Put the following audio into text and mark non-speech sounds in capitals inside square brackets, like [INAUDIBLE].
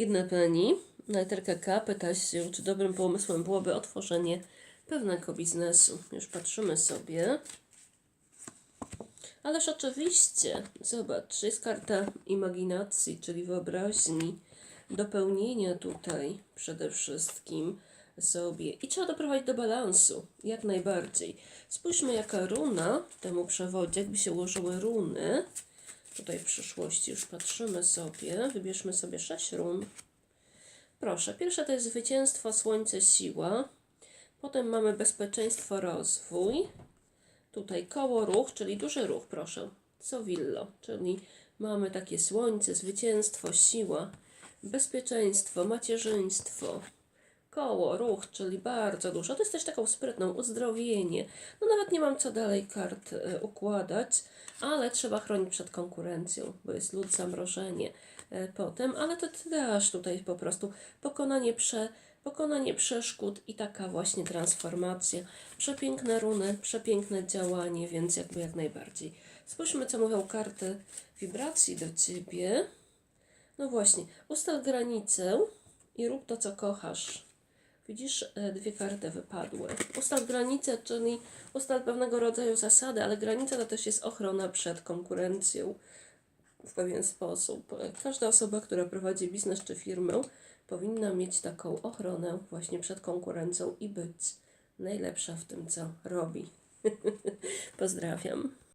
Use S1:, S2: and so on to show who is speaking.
S1: Jedna pani, na literkę K, pyta się, czy dobrym pomysłem byłoby otworzenie pewnego biznesu. Już patrzymy sobie. Ależ oczywiście, zobacz, jest karta imaginacji, czyli wyobraźni, dopełnienia tutaj przede wszystkim sobie. I trzeba doprowadzić do balansu, jak najbardziej. Spójrzmy, jaka runa temu przewodzi, jakby się ułożyły runy. Tutaj w przyszłości już patrzymy sobie, wybierzmy sobie sześć run. Proszę, pierwsze to jest zwycięstwo, słońce, siła. Potem mamy bezpieczeństwo, rozwój. Tutaj koło ruch, czyli duży ruch, proszę. Sowillo, czyli mamy takie słońce, zwycięstwo, siła, bezpieczeństwo, macierzyństwo, koło, ruch, czyli bardzo dużo. To jest też taką sprytną, uzdrowienie. No nawet nie mam co dalej kart e, układać, ale trzeba chronić przed konkurencją, bo jest lód, zamrożenie e, potem, ale to ty dasz tutaj po prostu pokonanie prze Pokonanie przeszkód i taka właśnie transformacja. Przepiękne runy, przepiękne działanie, więc jakby jak najbardziej. Spójrzmy, co mówią karty wibracji do ciebie. No właśnie, ustal granicę i rób to, co kochasz. Widzisz, e, dwie karty wypadły. Ustal granicę, czyli ustal pewnego rodzaju zasady, ale granica to też jest ochrona przed konkurencją w pewien sposób. Każda osoba, która prowadzi biznes czy firmę, powinna mieć taką ochronę właśnie przed konkurencją i być najlepsza w tym, co robi. [LAUGHS] Pozdrawiam.